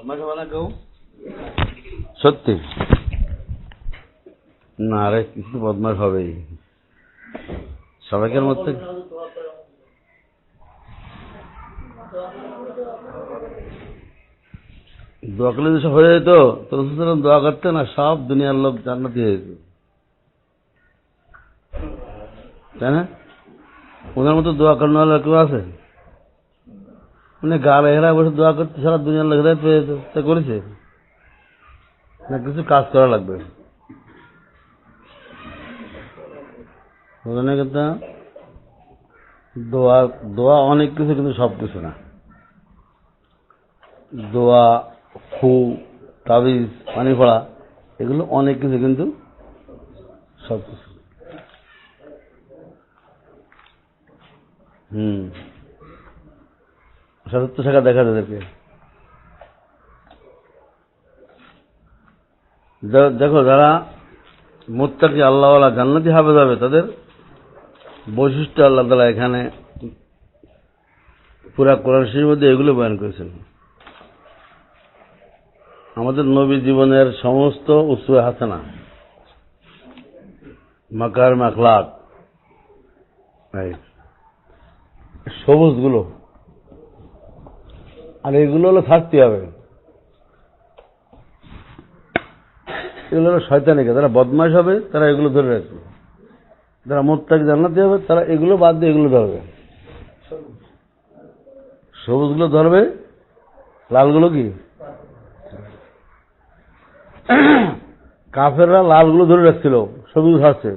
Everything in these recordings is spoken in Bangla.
বদমাশ হবে না কেউ সত্যি না রে কিছু বদমাশ হবেই সবাইকার মধ্যে দোয়া করলে যেসব হয়ে যেত তো রসুলাম দোয়া করতে না সব দুনিয়ার লোক জান্নাতি দিয়ে যেত তাই না ওনার মতো দোয়া করানো কেউ আছে উনি গাল এরা বসে দোয়া করতে সারা দুনিয়ার লোক হেদায়ত পেয়ে করেছে? না, কিছু কাজ করা লাগবে। দোয়া দোয়া অনেক কিছু, কিন্তু সব কিছু না। দোয়া ফু তাবিজ, পানি পড়া, এগুলো অনেক কিছু, কিন্তু সব কিছু। হুম। সত্তর টাকা দেখা তাদেরকে দেখো। যারা মোত্তাকি আল্লাহওয়ালা জান্নাতি হবে, তাদের বৈশিষ্ট্য আল্লাহ তালা এখানে পুরা কোরআন শরীর মধ্যে এগুলো বয়ান করেছেন। আমাদের নবী জীবনের সমস্ত উৎসব হাসানা মাকার মাখলাক সবুজগুলো আর এগুলো হলো থাকতে হবে। এগুলো হলো শয়তানিকে, যারা বদমাশ হবে, তারা এগুলো ধরে রাখবে। যারা মোত্তাকে জান্নাতি হবে, তারা এগুলো বাদ দিয়ে এগুলো ধরবে। সবুজগুলো ধরবে, লালগুলো কি? কাফেররা লালগুলো ধরে রাখছিল, সবুজ ধরছে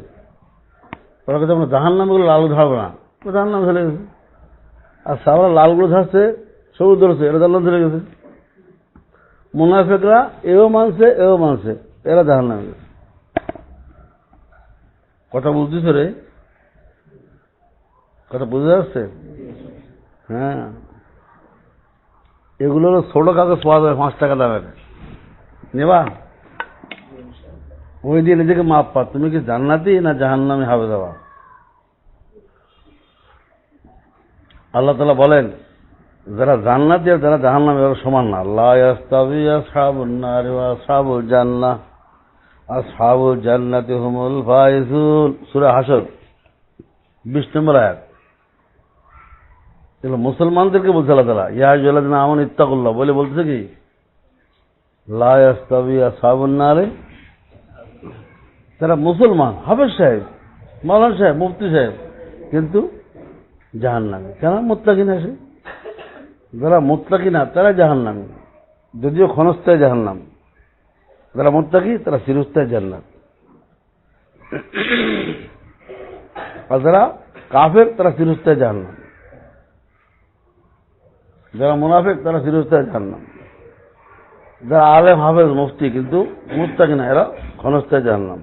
ওরা কথা আমরা জাহান নামগুলো লাল ধরবো না। জাহান নাম ধরে গেছে আর সাবরা লালগুলো ধরছে সবুজ ধরেছে এরা জান্নাত ধরে গেছে মুনাফেকরা এও মানছে এও মানছে, এরা জাহান নামে কথা বুঝতেছ রে কথা বুঝতে যাচ্ছে হ্যাঁ। এগুলো ছোট কাগজ পাওয়া যাবে পাঁচ টাকা দামের। নেবা? ওই দিয়ে নিজেকে মাপ পা। তুমি কি জান্নাতি না জাহান্নামে হবে দেওয়া? আল্লাহ তালা বলেন যারা জান্নাতি আর যারা জাহান্নামে ওরা সমান না। আল্লাহ ইয়াস্তাবি আসহাবুন নার আসহাবুল জান্নাহ। আসহাবুল জান্নাতি হুমুল ফাইজুন। সূরা হাসর 20 নম্বর আয়াত। এগুলো মুসলমানদেরকে বলছে আল্লাহ তালা ইয়া আইয়ুহাল্লাযিনা আমানু ইত্তাকুল্লাহ। বলে বলতেছে কি? লা ইয়াস্তাবি আসহাবুন নারে। তারা মুসলমান, হাফেজ সাহেব, মাওলানা সাহেব, মুফতি সাহেব, কিন্তু জাহান নামে কেন মোত্তাকি না সে যারা মোত্তাকি না, তারা জাহান নামে যদিও ক্ষণস্থায় জাহান নাম যারা মোত্তাকি, তারা চিরস্থায় জান্নাত। আর যারা কাফের, তারা চিরস্থায় জাহান নাম যারা মুনাফেক, তারা চিরস্থায় জাহান নাম যারা আলেম, হাফেজ, মুফতি, কিন্তু মুত্তাকি না, এরা ক্ষণস্থায় জাহান নাম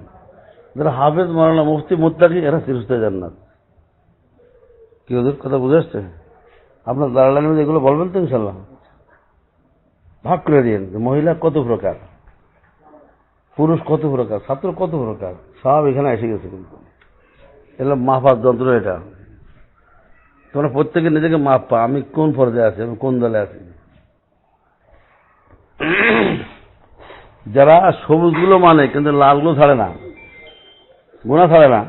যারা হাফেজ মারানা মুফতি, মুত্তাকি, এরা চিরস্থায় জান্নাত। কি ওদের কথা বুঝে আসছে? আপনার দাঁড়ালেন মধ্যে এগুলো বলবেন তো ইনশাল্লাহ ভাগ করে দিন মহিলা কত প্রকার, পুরুষ কত প্রকার, ছাত্র কত প্রকার, সব এখানে এসে গেছে কিন্তু। এগুলো মাপার যন্ত্র এটা। তোমরা প্রত্যেকে নিজেকে মাপ পা, আমি কোন পর্যায়ে আছি, আমি কোন দলে আছি। যারা সবুজগুলো মানে কিন্তু লালগুলো ছাড়ে না গুণা ছাড়ে না,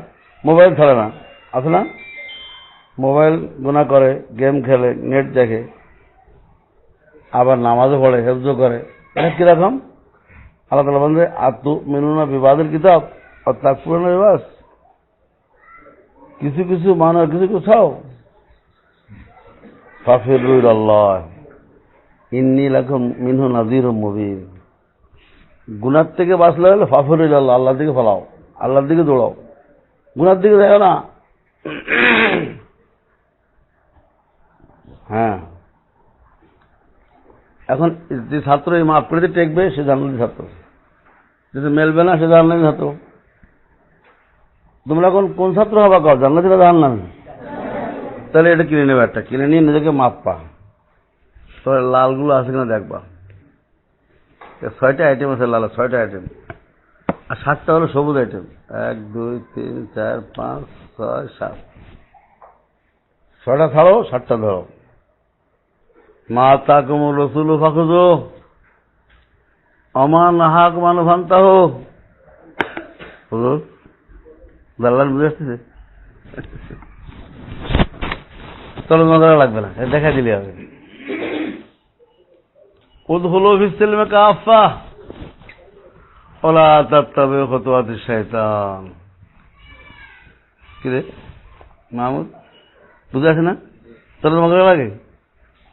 মোবাইল ছাড়ে না, আছে না? মোবাইল গুণা করে, গেম খেলে, নেট দেখে, আবার নামাজও পড়ে, হেফজও করে। এটা কীরকম? আল্লাহ তালা বলছে আত্ম মেনুনা বিবাদের কিতাব তার পুরনো বিবাস কিছু কিছু মানুষ কিছু ছাও ফাফিরুল আল্লাহ ইন্নি লাখম মিনহু নাজির মুবিন। গুনার থেকে বাঁচলে হলে ফাফিরুল আল্লাহ আল্লাহর দিকে ফলাও, আল্লাহর দিকে দৌড়াও। গুনার দিকে দেখো না। হ্যাঁ। এখন যে ছাত্র এই মাফ করে দিয়ে টেকবে, সে জানলাম ছাত্র। যদি মেলবে না, সে জানলাম ছাত্র। তোমরা এখন কোন ছাত্র হবা কাও? জানলাম জানলাম তাহলে এটা কিনে নেবে একটা। কিনে নিয়ে নিজেকে মাপ পা। তো লালগুলো আছে কিনা দেখবা। ছয়টা আইটেম আছে লাল, ছয়টা আইটেম আর সাতটা হলো সবুজ আইটেম এক, দুই, তিন, চার, পাঁচ, ছয়, সাত। ছয়টা ছাড়ো, সাতটা ধরো। মা তাকুম রসুল ফাকুজো অমা নাহাক মানু ভান্তা হো হুজুর, দাল্লাল বুঝে আসতেছে? চলো মজা লাগবে না দেখা দিলে হবে উদ্হুলু ফিসিলমে কাফা ওলা তাত্তাবে খতুয়াতি শয়তান কি রে, মাহমুদ, বুঝে আছে না? চলো মজা লাগে।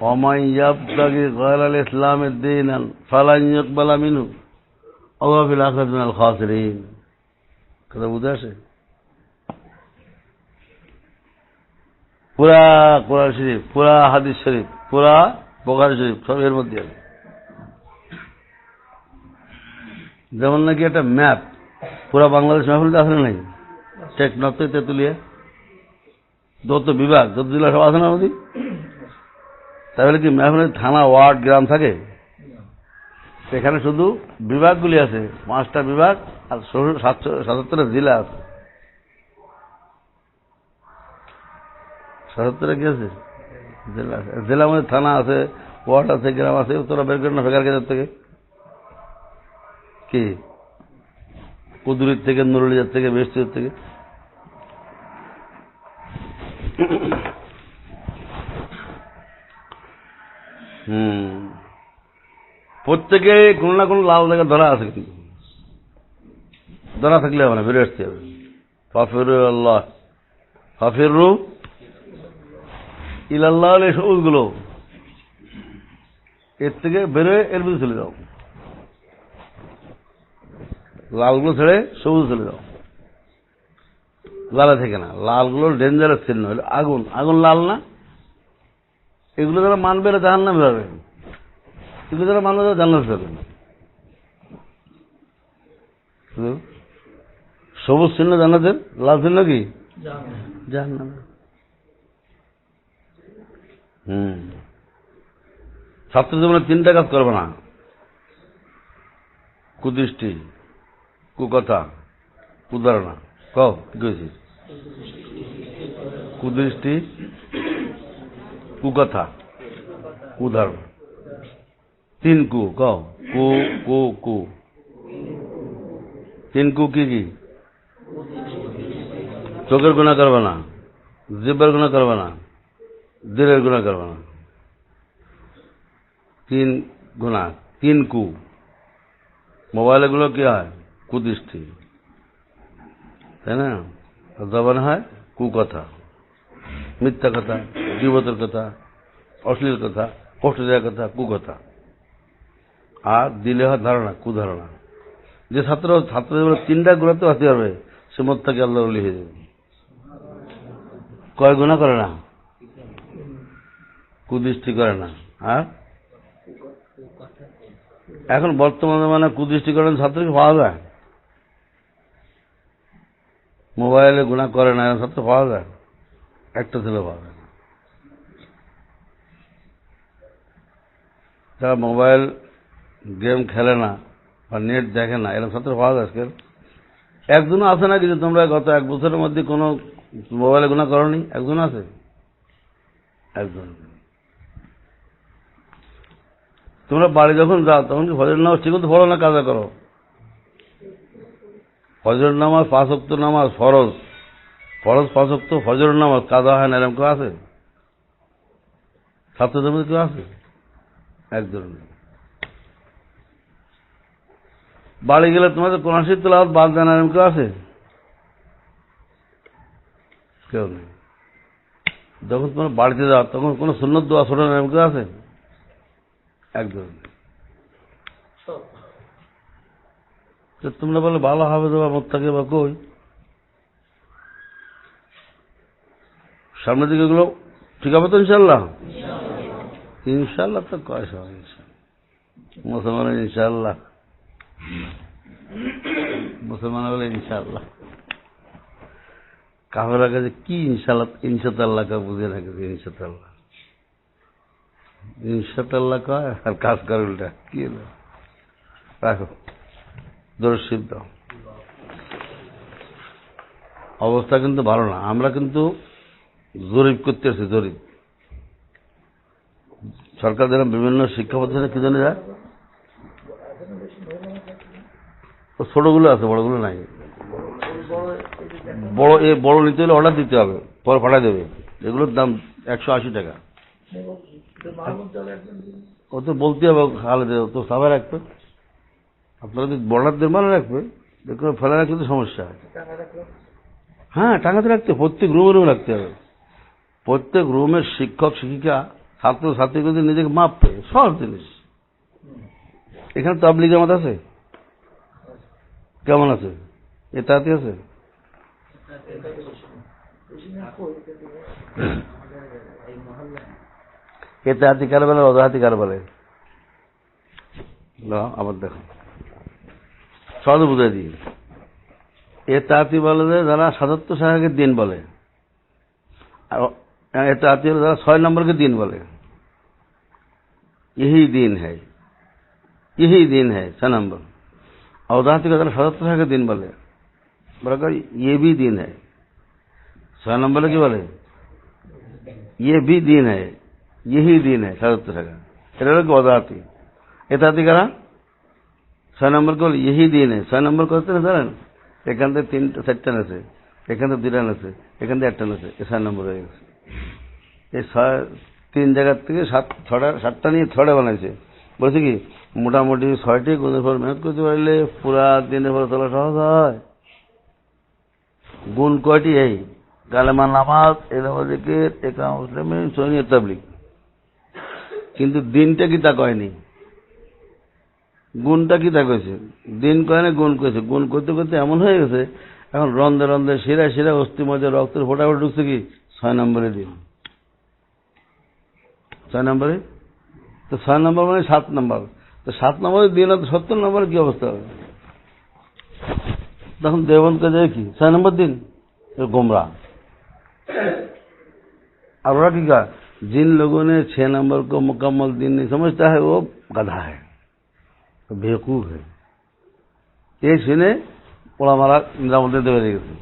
ومن يبتغي غير الإسلام دينا فلن يقبل منه وهو في الآخرة من الخاسرين কথা বুঝে আসে পুরা কোরআন শরীফ পুরা হাদিস শরীফ পুরা বোকার শরীফ সব এর মধ্যে আছে যেমন নাকি একটা ম্যাপ পুরা বাংলাদেশ ম্যাপ আছে না নাই টেকনাফ থেকে তেঁতুলিয়া যত বিভাগ যত জেলা সব আছে না আমাদের তাহলে কি ম্যাপের থানা ওয়ার্ড গ্রাম থাকে? সেখানে শুধু বিভাগগুলি আছে, পাঁচটা বিভাগ আর সাতশো সাতাত্তরটা জেলা আছে। সাতাত্তরে কি আছে? জেলা আছে। জেলার মধ্যে থানা আছে, ওয়ার্ড আছে, গ্রাম আছে তোরা বের করে না ফেকার কেজার থেকে। কি? কুদুরির থেকে, নুরুলিয়ার থেকে বেস্তির থেকে। হুম। প্রত্যেকে কোনো না কোনো লাল জায়গা ধরা আছে কিন্তু। ধরা থাকলে হবে না বেরিয়ে আসতে হবে। ফাফির আল্লাহ। ফাফিরু ইলাল্লাহ এই সবুজগুলো। এর থেকে বেরোয় এর ভিতরে চলে যাও। লালগুলো ছেড়ে সবুজ চলে যাও। লালে থেকে না। লালগুলো ডেঞ্জারাস চিহ্ন আগুন। আগুন লাল না? এগুলো যারা মানবে এরা জাহান নামে যাবে। এগুলো যারা মানবে তারা জান্নাত যাবে। সবুজ চিহ্ন জান্নাতের? লাল চিহ্ন কি? জাহান নামে হুম। ছাত্র জীবনে তিনটা কাজ করবে না। কুদৃষ্টি, কুকথা কুধারণা কি কুদৃষ্টি কুকথা কুধারণা তিন কু কও কু কু কু তিন কু কি কি চোখের গুণা করবে না জিব্বার গুণা করবে না দিলের গুণা করবে না তিন গুণা তিন কু মোবাইলগুলো কি হয় কুদৃষ্টি তাই না জবান হয় কুকথা মিথ্যা কথা, জীবতের কথা, অশ্লীল কথা কষ্ট দেওয়ার কথা, কুকথা। আর দিলে হয় ধারণা, কুধারণা। যে ছাত্র ছাত্র তিনটা গুণাতে আসতে পারবে, সে মত থেকে আল্লাহ হয়ে যাবে। কয় গুণা করে না? কুদৃষ্টি করে না। আর? এখন বর্তমানে মানে কুদৃষ্টি করেন ছাত্রকে পাওয়া যায়? মোবাইলে গুণা করে না, ছাত্র পাওয়া যায়? একটা পাওয়া যায় যারা মোবাইল গেম খেলে না বা নেট দেখে না এরকম ছাত্র পাওয়া যায় আজকাল। একজনও আছে না কিন্তু তোমরা গত এক বছরের মধ্যে কোনো মোবাইলে গুণা করনি? একজন আছে? একজন। তোমরা বাড়ি যখন যাও, তখন কি ফজর নামাজ ঠিক মতো পড়ো না কাজা করো? ফজর নামাজ পাঁচ নামাজ ফরজ। ফরজ পাঁচ অক্ত ফজর নামাজ কাজা হয় না এরকম কেউ আছে? ছাত্রদের মধ্যে কেউ আছে? একজন বাড়ি গেলে তোমাদের কোন শীত তোলা বাদ দেন এরকম কেউ আছে? কেউ নেই। যখন তোমরা বাড়িতে যাও তখন কোনো সুন্নত দোয়া ছোট এরকম কেউ আছে? একদম তো তোমরা বলে ভালো হবে তো বা মোত্তাকে বা কই? সামনের দিকে এগুলো ঠিক হবে তো ইনশাল্লাহ ইনশাল্লাহ তো কয় সবাই ইনশাল্লাহ মুসলমান ইনশাল্লাহ মুসলমান বলে ইনশাআল্লাহ। কাফেরা কাছে কি ইনশাল্লাহ ইনশাতাল্লাহ কা বুঝে না ইনশাতাল্লাহ ইনশাতাল্লাহ কয়, আর কাজ করে উল্টা। কি হলো? রাখো। দর্শিত অবস্থা কিন্তু ভালো না। আমরা কিন্তু জরিপ করতে আসছি জরিপ। সরকার যেরকম বিভিন্ন শিক্ষা প্রতিষ্ঠানে কি জানে যায়? ছোটগুলো আছে, বড়গুলো নাই। বড়, এ বড় নিতে হলে অর্ডার দিতে হবে, পরে পাঠাই দেবে। এগুলোর দাম একশো আশি টাকা। ও তো বলতে হবে খালেদে তো সাবাই রাখবে। আপনারা যদি বর্ডার দেন মানে রাখবে, দেখুন ফেলে রাখলে তো সমস্যা। হ্যাঁ টাকাতে রাখতে। প্রত্যেক রুমে রুমে রাখতে হবে। প্রত্যেক রুমের শিক্ষক, শিক্ষিকা ছাত্র ছাত্রী যদি নিজেকে মাপবে সব জিনিস। এখানে তাবলিগ জামাত আছে? কেমন আছে? এটাতে আছে? এতে হাতি কার বলে অত হাতি কার বলে? আবার দেখো। সহজে বুঝাই দিই। এ তাঁতি বলে যে, যারা সাতাত্তর সাহাকে দিন বলে। আর এ তাঁতি হলে যারা ছয় নম্বরকে দিন বলে यही दिन है यही दिन है छह नंबर और जहाँ तक अगर सतहत्तर साल के दिन बोले बराबर ये भी दिन है छह नंबर की बोले ये भी दिन है यही दिन है सतहत्तर का এটা হলো কি অদাহাতি এতাহাতি কারা ছয় নম্বর কল यही दिन है ছয় নম্বর করতে না জানেন এখান থেকে তিনটা চারটা আছে এখান থেকে দুইটা আছে এখান থেকে একটা আছে এ ছয় নম্বর হয়ে গেছে এই তিন জায়গার থেকে সাত, ছটা, সাতটা নিয়ে ছটা বানাইছে। বলছে কি, মোটামুটি ছয়টি গুণের পর মেহনত করতে পারলে পুরা দিনের পর তোলা সহজ হয়। গুণ কয়টি এই? কালেমা নামাজ এলামাদিকের একা মুসলিমের সৈনিক তাবলিক কিন্তু দিনটা কি তা কয়নি? গুণটা কি তা কয়েছে দিন কয় না গুণ কয়েছে গুণ করতে করতে এমন হয়ে গেছে, এখন রন্ধে রন্ধে শিরা শিরা অস্থি মধ্যে রক্তের ফোটা ঢুকছে কি? ছয় নম্বরে দিন ছয় নম্বরে তো ছয় নম্বর মানে সাত নম্বর তো সাত নম্বরে দিন তো সত্তর নম্বরে কি অবস্থা হবে তখন দেবনকে যায় কি ছয় নম্বর দিন ये गुमराह और और क्या जिन लोगों ने छह नंबर को मुकम्मल दिन नहीं समझता है वो गधा है तो बेवकूफ है এই শুনে ওলামারা নিজামুদ্দিন দেবে গেছে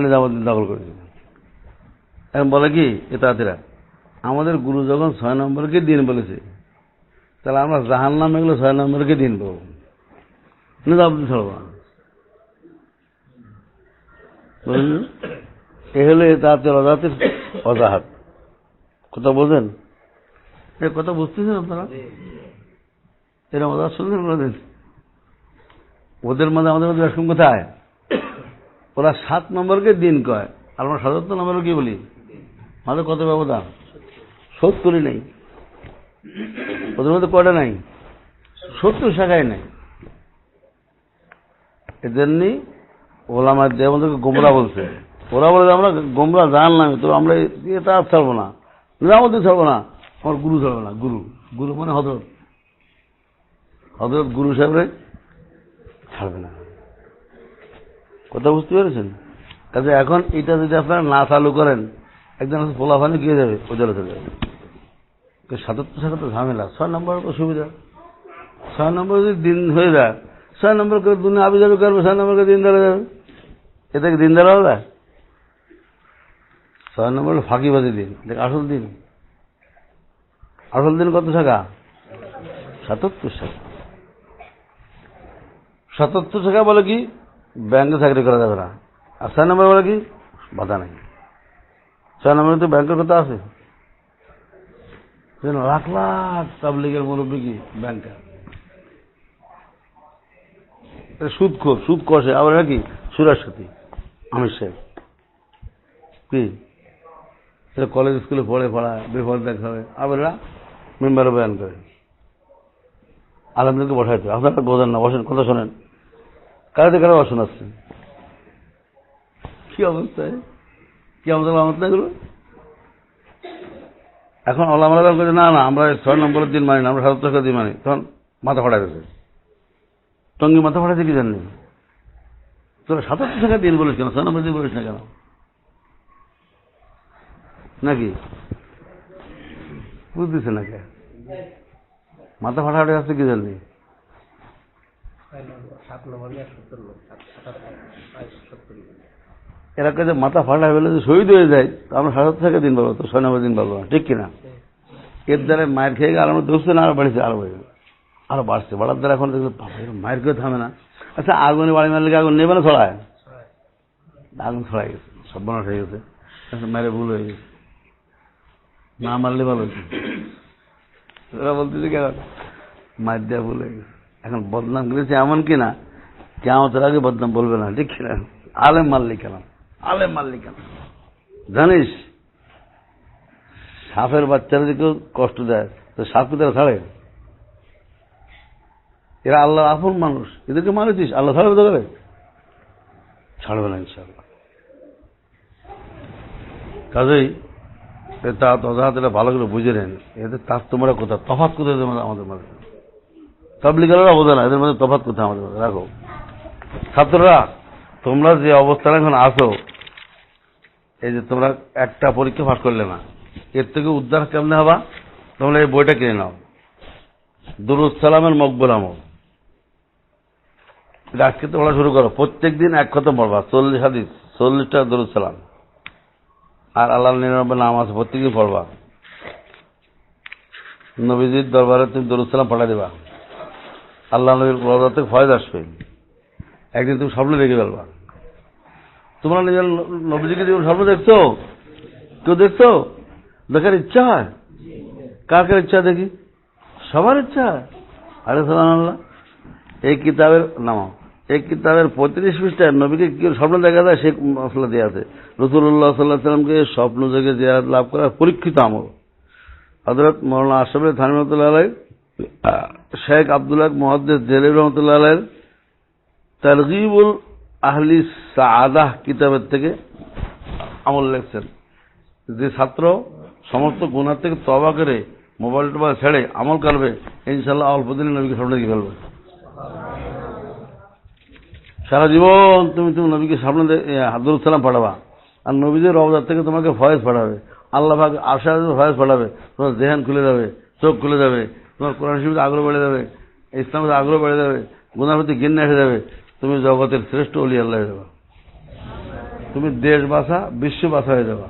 নিজামুদ্দিন দখল করেছে এখন বলে কি এতাতিরা আমাদের গুরু যখন ছয় নম্বরকে দিন বলেছে তাহলে আমরা জাহান নাম এগুলো ছয় নম্বরকে দিন পাবো ছাড়বো না। এ হলো এতাহাতের অজাহাতের অজাহাত। কথা বলছেন? এ কথা বুঝতেছেন আপনারা? এরকম অজাহাত শুনলেন কোনোদিন ওদের মধ্যে আমাদের মধ্যে এরকম কোথায়? ওরা সাত নম্বরকে দিন কয়। আর আমরা সাতাত্তর নম্বরে কি বলি? আমাদের কত ব্যবধান? সত্তরই নেই। ওদের মধ্যে কটা নাই? সত্তর শাখায় নাই। এজন্যই ওলামার দিয়ে আমাদেরকে গোমরা বলছে। ওরা বলে আমরা গোমরা জানলাম তো আমরা এটা আর ছাড়বো না। নিজামুদ্দিন ছাড়বো না। আমার গুরু ছাড়বো না, গুরু। গুরু মানে হজরত হজরত গুরু সাহেবরে ছাড়বে না। কথা বুঝতে পেরেছেন? কাজে এখন এটা যদি আপনারা না চালু করেন একজন পোলাফানে, গিয়ে যাবে ওজলে চলে যাবে। সাতাত্তর তো ঝামেলা, ছয় নম্বর সুবিধা। ছয় নম্বর যদি দিন হয়ে যায়, ছয় নম্বর করে দুনিয়া আবি যাবে করবে ছয় নম্বর করে দিন ধরে যাবে। এতে কি দিন ধরা হবে? ছয় নম্বর হলো ফাঁকিবাজি দিন আসল দিন? আসল দিন কত টাকা? সাতাত্তর শাখা সাতাত্তর টাকা বলে কি? ব্যাংকে চাকরি করা যাবে না। আর ছয় নম্বর বলে কি? বাধা নেই। তো ব্যাংকের কথা আছে? লাখ লাখ তাবলিগের মুরব্বী কি ব্যাংকার সুদ খোর, সুদ কষে। আবার এরা কি সুরার সাথী, আমির সাহেব। কি? কলেজ স্কুলে পড়ে পড়া বেফল দেখা আবার এরা মেম্বারে বয়ান করে। আলমদেরকে বসাইতে আপনারা বোঝেন না, বসেন, কথা শোনেন। কারাতে কারা বসেন আসছেন কি অবস্থায়? না এগুলো এখন ওলামারা করে না না আমরা ছয় নম্বরের দিন মানি না আমরা সাতাত্তর দিন মানি তখন মাথা ফাটা গেছে টঙ্গি মাথা ফাটাতে কি জাননি তোরা সাতাত্তর টাকা দিন বলিস কেন সোনামা দিন বলিস না কেন নাকি বুঝতেছে না কে মাথা ফাটাফাটি আসতে কি জাননি সাত নম্বর সত্তর লোক সাত সত্তর এরা কাছে মাথা ফাটা ফেলে যদি শহীদ হয়ে যায় তো আমরা সাতাত্তর টাকা দিন পাবো তো ছয় নম্বর দিন পাবো না ঠিক কিনা? এর দ্বারা মায়ের খেয়ে গেলে আরও দোষে না আরও বাড়ছে আরও বেড়ে আরও বাড়ছে বাড়ার দ্বারা এখন দেখল বাবা, মায়ের কেউ থামে না। আচ্ছা আগুনে বাড়ি মারলে আগুন নেবে না ছড়ায়? আগুন ছড়াই গেছে সব বনাশ হয়ে গেছে মায়ের ভুল হয়ে গেছে। না মারলে ভালো হতো ওরা বলতেছে কেন মায়ের দেওয়া ভুল হয়ে গেছে। এখন বদনাম করেছে এমন কিনা কেমন আগে বদনাম বলবে না ঠিক কিনা? আলেম মারলে কেন? আলেম মারলি কেন জানিস, সাপের বাচ্চারা যে কেউ কষ্ট দেয়, তো সাপকে তারা ছাড়ে? এরা আল্লাহ আপন মানুষ। এদেরকে মারেছিস আল্লাহ ছাড়বে তো করে? ছাড়বে না ইনশাল্লাহ কাজেই তা তদাহাত এটা ভালো করে বুঝে নেন। এদের তার তোমরা কোথায়? তফাৎ কোথায় এদের আমাদের মধ্যে তাবলিগালের অবদান এদের মধ্যে তফাৎ কোথায় আমাদের রাখো। ছাত্ররা, তোমরা যে অবস্থানে এখন আসো এই যে তোমরা একটা পরীক্ষা পাস করলে না, এর থেকে উদ্ধার কেমনে হবা? তোমরা এই বইটা কিনে নাও। দুরুদ সালামের মকবুল আমল। আজকে তোমরা শুরু করো। প্রত্যেক দিন এক কথা পড়বা। চল্লিশ হাদিস, চল্লিশটা দুরুদ সালাম। আর আল্লাহ নিরানব্বই নাম আছে প্রত্যেকদিন পড়বা। নবীজির দরবারে তুমি দুরুদ সালাম পাঠা দিবা। আল্লাহ নবীর থেকে ফয়দ আসবে। একদিন তুমি স্বপ্ন দেখে ফেলবা। তোমরা নিজের নবীজিকে জীবন স্বপ্ন দেখছ, কেউ দেখছ? দেখার ইচ্ছা হয়? কার কার ইচ্ছা দেখি? সবার ইচ্ছা আরে সালাম এই কিতাবের নাম এই কিতাবের পঁয়ত্রিশ পৃষ্ঠায় নবীকে কি স্বপ্ন দেখা যায় সে মশলা দেওয়া আছে। রসুল্লাহ সাল্লাহ সাল্লামকে স্বপ্ন যোগে জিয়ারত লাভ করা পরীক্ষিত আমল। হজরত মৌলানা আশরফুল থানি রহমতুল্লাহ আলাই শেখ আবদুল্লাহ মহাদ্দেস জেলির রহমতুল্লাহ আলাইয়ের তারগিবুল আহলি সাদাহ কিতাবের থেকে আমল লেখছেন। যে ছাত্র সমস্ত গুণার থেকে তবা করে মোবাইল টোবাইল ছেড়ে আমল করবে ইনশাল্লাহ অল্প দিনে নবীকে সামনে দিয়ে ফেলবে। সারা জীবন তুমি তুমি নবীকে সামনে হাদুর সালাম পাঠাবা। আর নবীদের রবজার থেকে তোমাকে ফয়েজ পাঠাবে। আল্লাহ ভাগ আশা ফয়েজ পাঠাবে। তোমার জেহান খুলে যাবে, চোখ খুলে যাবে, তোমার কোরআন শিবির আগ্রহ বেড়ে যাবে, ইসলামের আগ্রহ বেড়ে যাবে গুণার প্রতি ঘৃণা এসে যাবে। তুমি জগতের শ্রেষ্ঠ অলি, আল্লাহ হয়ে যাবা। তুমি দেশ বাসা বিশ্ব বাসা হয়ে যাবা।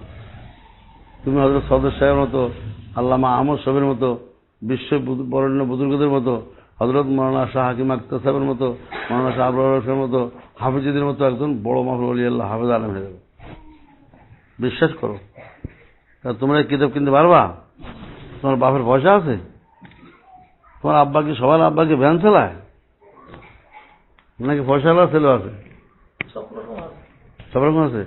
তুমি হজরত সদর সাহেবের মতো, আল্লামা আহমদ সবের মতো, বিশ্ব বরেণ্য বুজুর্গদের মতো হজরত মৌলানা শাহ হাকিম আক্তার সাহেবের মতো, মৌলানা শাহ হোসেনের মতো, হাফিজিদের মতো একজন বড় মাহফুল অলি, আল্লাহ হাফেজ আলম হয়ে যাবে। বিশ্বাস করো। তোমরা কিতাব কিনতে পারবা? তোমার বাপের পয়সা আছে? তোমার আব্বা কি সবার আব্বাকে ভ্যান চালায়? নাকি পয়সা ছেলে আছে? সব রকম আছে।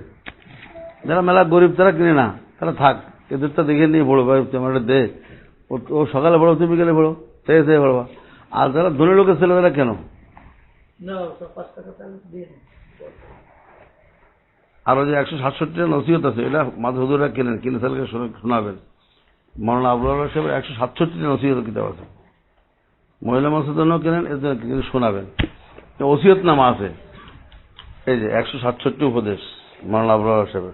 যারা মেলা গরিব তারা কিনে না। তারা থাক এদেরটা দেখে নিয়ে বড়ো ভাই তোমার দে। ও- সকালে বড়ো তুমি বিকেলে বড়ো। সেই সেই বড়বা আর যারা ধনী লোকের ছেলে তারা কেন? তাহলে। আরও যে একশো সাতষট্টিটা নসিহত আছে এটা মাঝে হুজুরা কেনেন কিনে শোনা- শোনাবেন। মৌলানা আবুল সাহেবের একশো সাতষট্টিটা নসিহত কিতাব আছে। মহিলা মাসের জন্য কেনেন এর জন্য শোনাবেন। ওসিয়ত নামা আছে এই যে একশো সাতষট্টি উপদেশ মৌলানা আবুল সাহেবের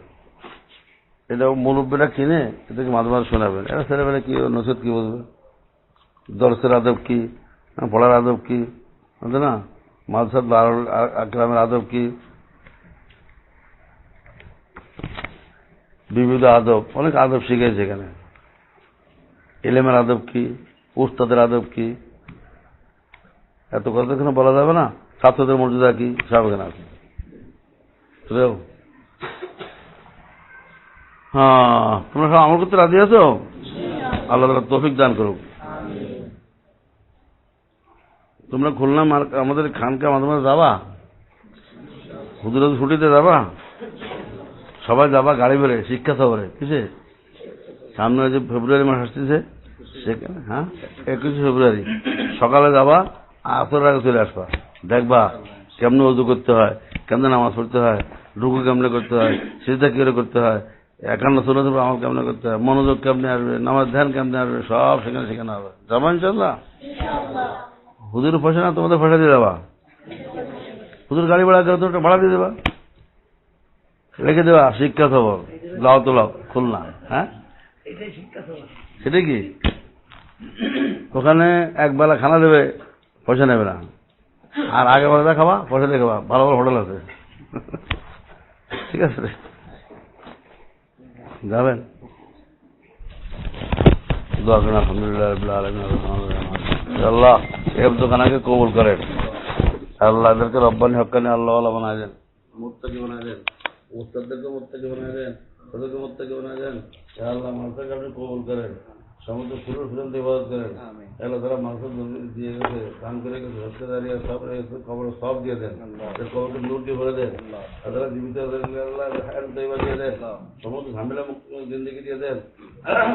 এটা মুরব্বীরা কিনে এটাকে মাঝে মাঝে শোনাবেন। এটা ছেলেবেলা কি নসিহত কি বলবে? দর্শের আদব কি? পড়ার আদব কি? না আ- আকরামের আদব কি? বিবিধ আদব, অনেক আদব শিখেছে এখানে। এলেমের আদব কি? উস্তাদের আদব কি? এত কথা এখানে বলা যাবে না। ছাত্রদের মর্যাদা কি? সব এখানে আছে হ্যাঁ তোমরা সব আমল করতে রাজি আছো? আল্লাহ তালা তৌফিক দান করুক। তোমরা খুলনা আমাদের খানকা মাঝে মাঝে যাবা? হুজুর ছুটিতে যাবা? সবাই যাবা গাড়ি বেড়ে শিক্ষা সফরে, কিসে? সামনে যে ফেব্রুয়ারি মাস আসতেছে, সেখানে হ্যাঁ? একুশে ফেব্রুয়ারি। সকালে যাবা আসর আগে চলে আসবা। দেখবা কেমনে উজু করতে হয় কেমনে নামাজ পড়তে হয় রুকু কেমনে করতে হয় সিজদা কি করে করতে হয় একান্ন ষোলো আমল কেমনে করতে হয় মনোযোগ কেমনে আসবে নামাজ ধ্যান কেমনে আসবে সব সেখানে সেখানে হবে। যাবা ইনশাল্লাহ হুজুর পয়সা না তোমাদের পয়সা দিয়ে যাবা হুজুর গাড়ি ভাড়া করে তো একটা ভাড়া দিয়ে দেবা। রেখে দেবা শিক্ষা খবর লাও তো লাও খুলনা হ্যাঁ? সেটা কি? ওখানে একবেলা খানা দেবে পয়সা নেবে না। আর আগে বেলা খাবা পয়সা দিয়ে খাবা। ভালো ভালো হোটেল আছে। ঠিক আছে যাবেন। কবুল করেন। আল্লাহ এদেরকে রব্বানি হক্কানি আল্লাহ আল্লাহ বানায় দেন মুত্তাকি বানায় দেন উস্তাদদেরকে মুত্তাকি বানায় দেন আল্লাহ কবুল করেন। সমুদ্র ফুলের ফুলের ইবাদত করেন। আল্লাহ তারা মানুষের দিয়ে গেছে দান করে গেছে হত্যা দাঁড়িয়ে সব কবর সব দিয়ে দেন। কবরকে নূর দিয়ে ভরে দেন। আর তারা জীবিত তৈবা দিয়ে দেন। সমস্ত ঝামেলা জিন্দগি দিয়ে দেন।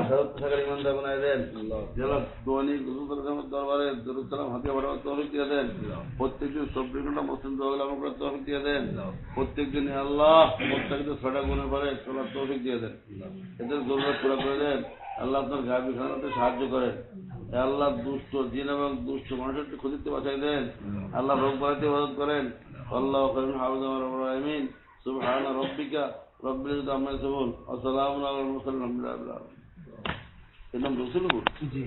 শরৎ থাকার ইমানদার বানায় দেন। যারা দোয়ানি দরবারে দরুসালাম হাতিয়া বাড়াবার তহবিক দিয়ে দেন। প্রত্যেকদিন চব্বিশ ঘণ্টা মুসলিম দোয়াল আমল করার তহবিক দিয়ে দেন। প্রত্যেকদিন আল্লাহ প্রত্যেকদিন ছটা গুণের পরে চলার তহবিক দিয়ে দেন। এদের জরুরত পুরো করে দেন। আল্লাহ আপনার গা বিখানাতে সাহায্য করেন। আল্লাহ দুষ্ট দিন এবং দুষ্ট মানুষের ক্ষতিতে বাঁচাই দেন। আল্লাহ রোগ বাড়াতে মদত করেন। আল্লাহ আমিন সুবহান রব্বিকা রব্বিল আমরা আম্মা ইয়াসিফুন। আল্লাহ সালামুন আলাল মুরসালিন আলহামদুলিল্লাহি রাব্বিল আলামিন। এর নাম রসুলপুর জি।